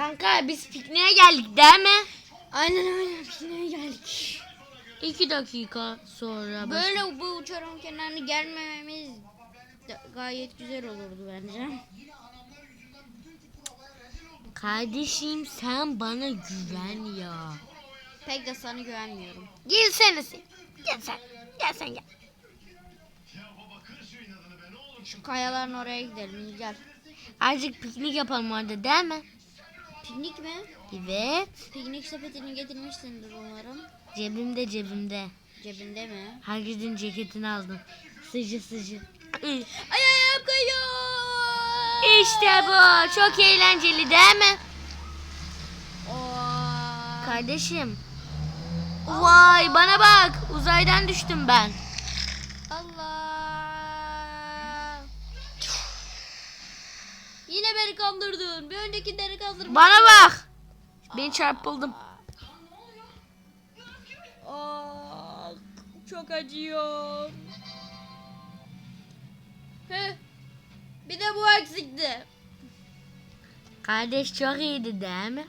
Kanka biz pikniğe geldik değil mi? Aynen öyle pikniğe geldik. İki dakika sonra. Böyle. Bu uçurum kenarına gelmememiz gayet güzel olurdu bence. Kardeşim sen bana güven ya. Pek de sana güvenmiyorum. Gelsene sen. Gel sen. Gel sen gel. Şu kayaların oraya gidelim gel. Azıcık piknik yapalım orada değil mi? Piknik mi? Evet. Piknik sepetini getirmişsindir umarım. Cebimde cebimde. Cebinde mi? Herkesin ceketini aldım. Sıcı sıcı. Ay ayağım kayıyor. İşte bu. Çok eğlenceli değil mi? Oo. Kardeşim. Vay bana bak. Uzaydan düştüm ben. Yine beni kandırdın. Bir öncekileri kandırmıştın. Bana bak. Ben çarpıldım. Aa, çok acıyor. Heh. Bir de bu eksikti. Kardeş çok iyiydi değil mi?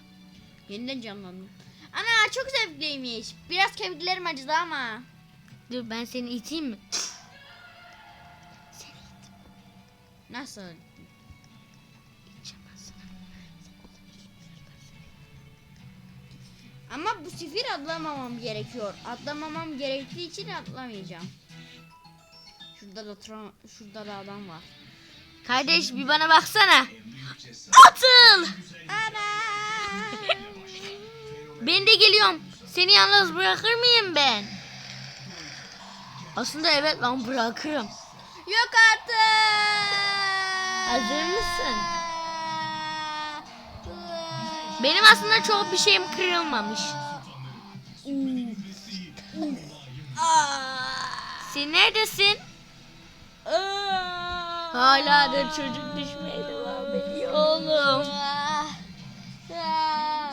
Yeniden canlandım. Ana çok zevkliymiş. Biraz kemiklerim acıdı ama. Dur ben seni iteyim mi? Nasıl? Ama bu sefer atlamamam gerekiyor. Atlamamam gerektiği için atlamayacağım. Şurada da şurada da adam var. Kardeş bir bana baksana. Atıl. Ben de geliyorum. Seni yalnız bırakır mıyım ben? Aslında evet lan bırakırım. Yok artık. Hazır mısın? Benim aslında çok bir şeyim kırılmamış. Sen neredesin? Hala da çocuk düşmeye devam ediyor oğlum.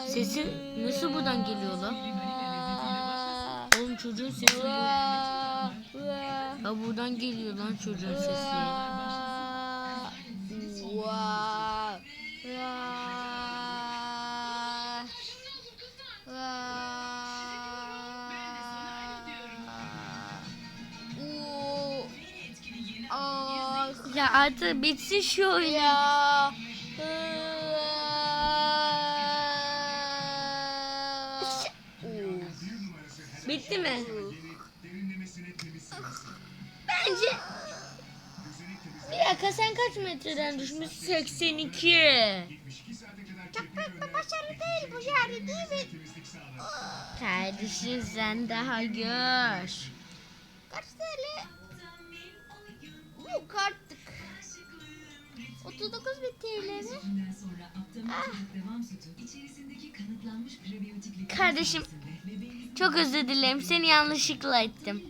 Sesi nasıl buradan geliyor lan? Oğlum çocuğun sesi. Ya buradan geliyor lan çocuğun sesi. Ya artık bitsin şu oyun. Ya. Bitti mi? Bence bir dakika sen kaç metreden düşmüş? 82. Çok büyük bir başarı değil bu yani değil mi? Kardeşim sen daha gör. Kaç TL? Yok artık. 39 bin TL mi? Ah. Kardeşim çok özür dilerim seni yanlışlıkla ettim.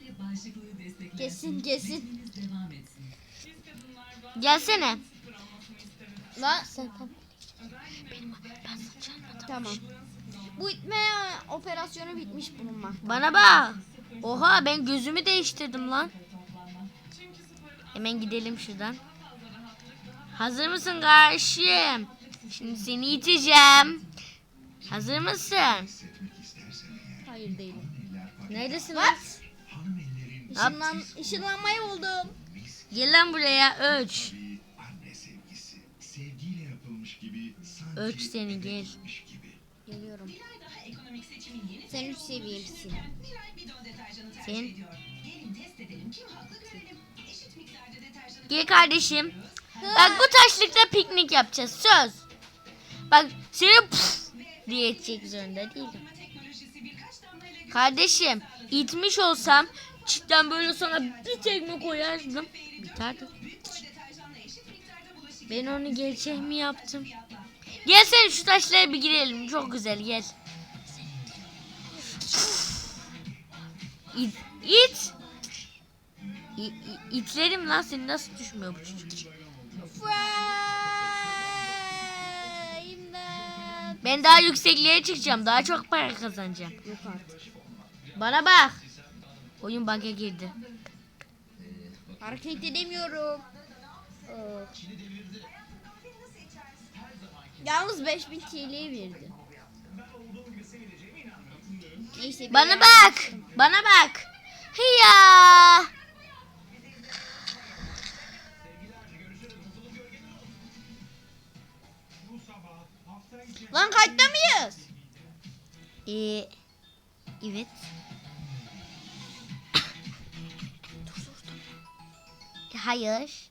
Kesin kesin. Gelsene. Lan Sen tam benim ben sana çalmadım. tamam. Bu itme operasyonu bitmiş bulunmakta. Bana bak. Oha ben gözümü değiştirdim lan. Hemen gidelim şuradan. Hazır mısın kardeşim? Şimdi seni iteceğim. Hazır mısın? Hayır değilim. Neredesin lan? What? Işınlan, ışınlanmayı buldum. Gel lan buraya ölç. anne sevgisi sevgiyle yapılmış gibi sanki Ölç seni gel. Geliyorum. Sen üç seviyesin. Sen. Gel kardeşim. Bak bu taşlıkta piknik yapacağız söz. Bak seni puf diye edecek zorunda değilim. Kardeşim itmiş olsam cidden böyle sana bir tekme koyardım. Biterdi. Ben onu gerçek mi yaptım? Gel sen şu taşlara bir girelim. Çok güzel gel. İt. İt. İ, itlerim lan seni nasıl düşmüyor bu çocuk? Ben daha yüksekliğe çıkacağım. Daha çok para kazanacağım. Yok artık. Bana bak. Oyun bug'a girdi. Hareket edemiyorum. Ee, Yalnız 5000 TL verdi. Neyse. Bana bak. Bana bak. Hiya. Lan kayıtta mıyız? Ee, evet. Hayır.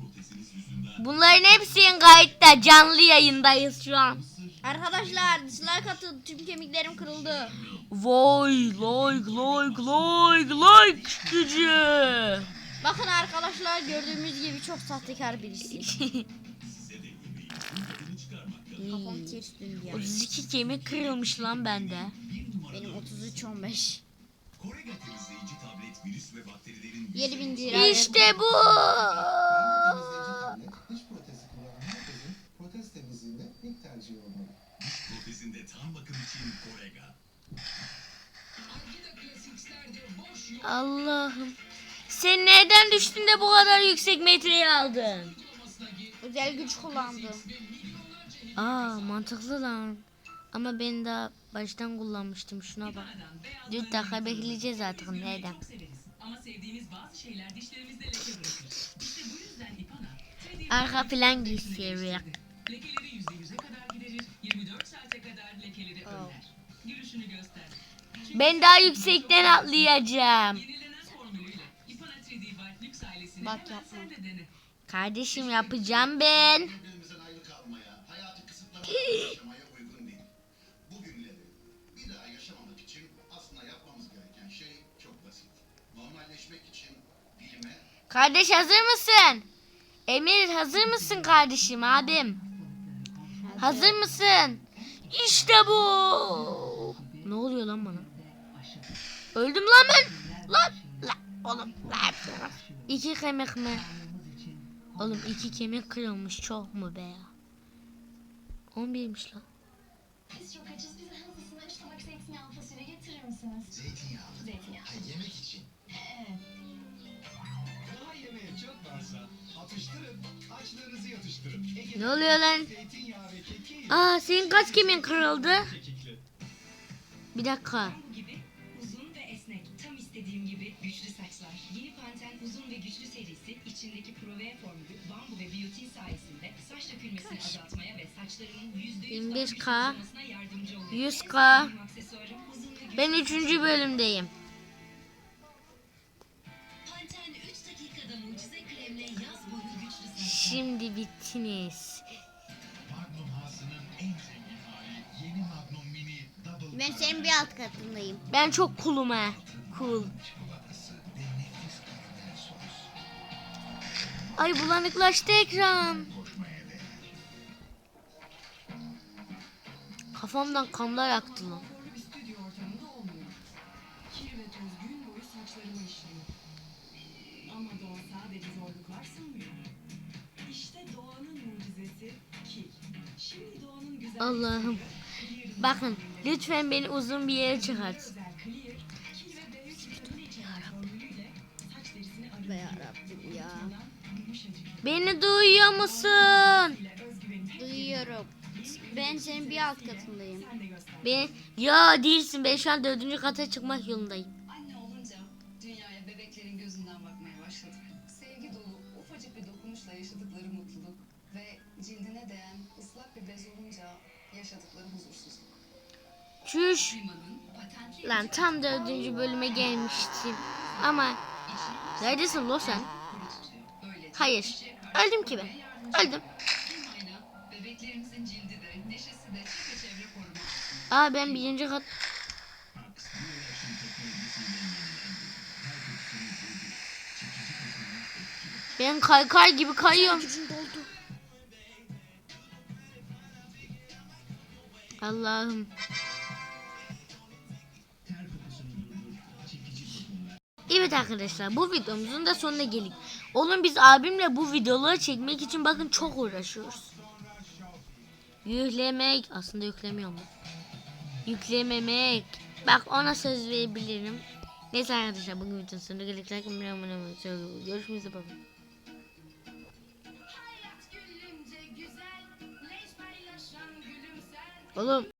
Proteziniz yüzünden Bunların hepsinin kayıtta. Canlı yayındayız şu an. Arkadaşlar dislike atın tüm kemiklerim kırıldı. Vay like like like like gücü. Bakın arkadaşlar gördüğümüz gibi çok sahtekar birisi. Kafam ters döndü ya. 32 kemik kırılmış lan bende. Benim 33 15. Korega temizleyici tablet virüs ve bakterilerin 7000 lira. İşte bu. Diş protezi kullanan herkesin protez temizliğinde ilk tercih olmalı. diş protezinde tam bakım için Korega. Allah'ım. Sen nereden düştün de bu kadar yüksek metreyi aldın? Özel güç kullandım. Aa mantıklı lan. Ama ben daha baştan kullanmıştım şuna bak. 4 dakika bekleyeceğiz artık 3D Arka plan gösteriyor. lekeleri %100'e kadar giderir, 24 saate kadar lekeleri önler. Gülüşünü göster. Ben daha yüksekten atlayacağım. Yenilenen formülüyle İpana 3D White Lux ailesini Bak yapma. Kardeşim yapacağım ben. Yaşamaya uygun değil. Bugünleri bir daha yaşamamak için aslında yapmamız gereken şey çok basit. Normalleşmek için bilime, Kardeş hazır mısın? Emir hazır mısın kardeşim abim? Hazır mısın? İşte bu. Ne oluyor lan bana? Öldüm lan ben. Lan. Lan. Oğlum. Lan. İki kemik mi? Oğlum iki kemik kırılmış çok mu be ya? 11'miş lan. Biz çok açız. Bize hızlısına üç tabak zeytinyağlı fasulye getirir misiniz? zeytinyağlı, Zeytinyağı. ha, yemek için. Evet. Daha yemeğe çok varsa atıştırın, açlığınızı yatıştırın. Ege Ne oluyor lan? Aa senin kaç kemiğin kırıldı? Bir dakika. 21K 100K Ben 3. bölümdeyim. Şimdi bittiniz. Ben senin bir alt katındayım. Ben çok cool'um he. Cool. Ay bulanıklaştı ekran. Kafamdan kanlar aktı lan. Allah'ım. Bakın lütfen beni uzun bir yere çıkart. ve B3 vitamini içeren formülüyle saç derisini Be arındırıyor. yarabbim ya. Beni duyuyor musun? Duyuyorum. Ben senin bir alt katındayım. Ben ya değilsin ben şu an dördüncü kata çıkmak yolundayım. Anne olunca dünyaya bebeklerin gözünden bakmaya başladık. Sevgi dolu, ufacık bir dokunuşla yaşadıkları mutluluk ve cildine değen ıslak bir bez olunca yaşadıkları huzursuzluk. Çüş. Lan tam dördüncü bölüme gelmiştim. Ama neredesin lo sen? Hayır. Öldüm ki ben. Öldüm. Aa ben birinci kat. Ben kaykay gibi kayıyorum. Allah'ım. Evet arkadaşlar bu videomuzun da sonuna geldik. Oğlum biz abimle bu videoları çekmek için bakın çok uğraşıyoruz. Yüklemek aslında yüklemiyorum mu? Yüklememek. Bak ona söz verebilirim. Neyse arkadaşlar bugün videonun sonuna geldik. Like, abone olmayı. Görüşmek üzere. Oğlum